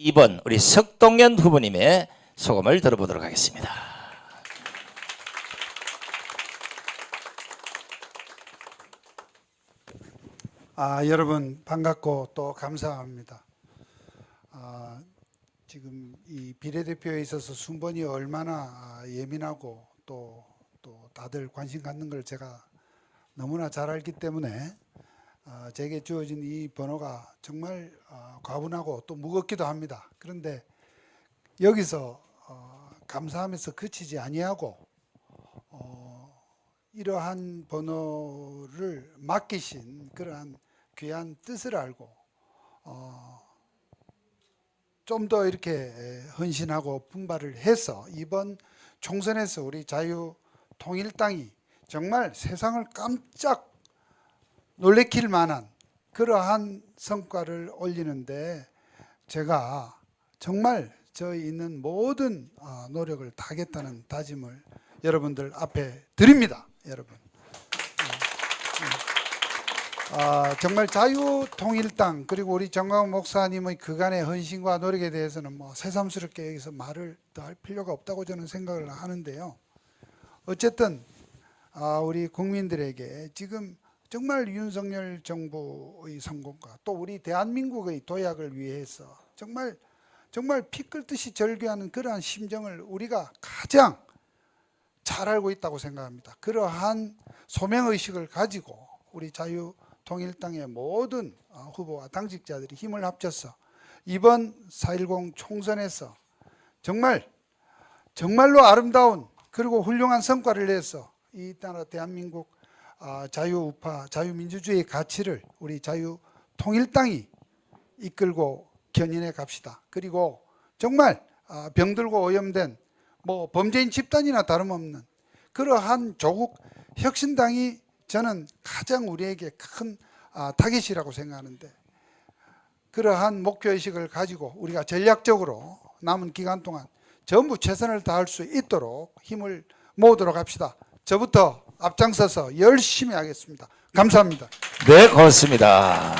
2번 우리 석동현 후보님의 소감을 들어보도록 하겠습니다. 아, 여러분 반갑고 또 감사합니다. 아, 지금 이 비례대표에 있어서 순번이 얼마나 아, 예민하고 또, 또 다들 관심 갖는 걸 제가 너무나 잘 알기 때문에 아, 제게 주어진 이 번호가 정말 아, 과분하고 또 무겁기도 합니다. 그런데 여기서 어, 감사하면서 그치지 아니하고 어, 이러한 번호를 맡기신 그러한 귀한 뜻을 알고 어, 좀더 이렇게 에, 헌신하고 분발을 해서 이번 총선에서 우리 자유통일당이 정말 세상을 깜짝 놀래킬 만한 그러한 성과를 올리는데 제가 정말 저희 있는 모든 어, 노력을 다하겠다는 다짐을 여러분들 앞에 드립니다, 여러분. 아, 정말 자유통일당 그리고 우리 정광훈 목사님의 그간의 헌신과 노력에 대해서는 뭐 새삼스럽게 여기서 말을 더 할 필요가 없다고 저는 생각을 하는데요. 어쨌든 아, 우리 국민들에게 지금 정말 윤석열 정부의 성공과 또 우리 대한민국의 도약을 위해서 정말 정말 피 끓듯이 절규하는 그러한 심정을 우리가 가장 잘 알고 있다고 생각합니다. 그러한 소명 의식을 가지고 우리 자유통일당의 모든 어, 후보와 당직자들이 힘을 합쳐서 이번 4.10 총선에서 정말 정말로 아름다운 그리고 훌륭한 성과를 내서 이 나라 대한민국 아, 자유우파 자유민주주의의 가치를 우리 자유통일당이 이끌고 견인해 갑시다. 그리고 정말 아, 병들고 오염된 뭐 범죄인 집단이나 다름없는 그러한 조국 혁신당이 저는 가장 우리에게 큰 아, 타겟이라고 생각하는데 그러한 목표 의식을 가지고 우리가 전략적으로 남은 기간 동안 전부 최선을 다할 수 있도록 힘을 모으도록 합시다. 저부터 앞장서서 열심히 하겠습니다. 감사합니다. 네, 고맙습니다.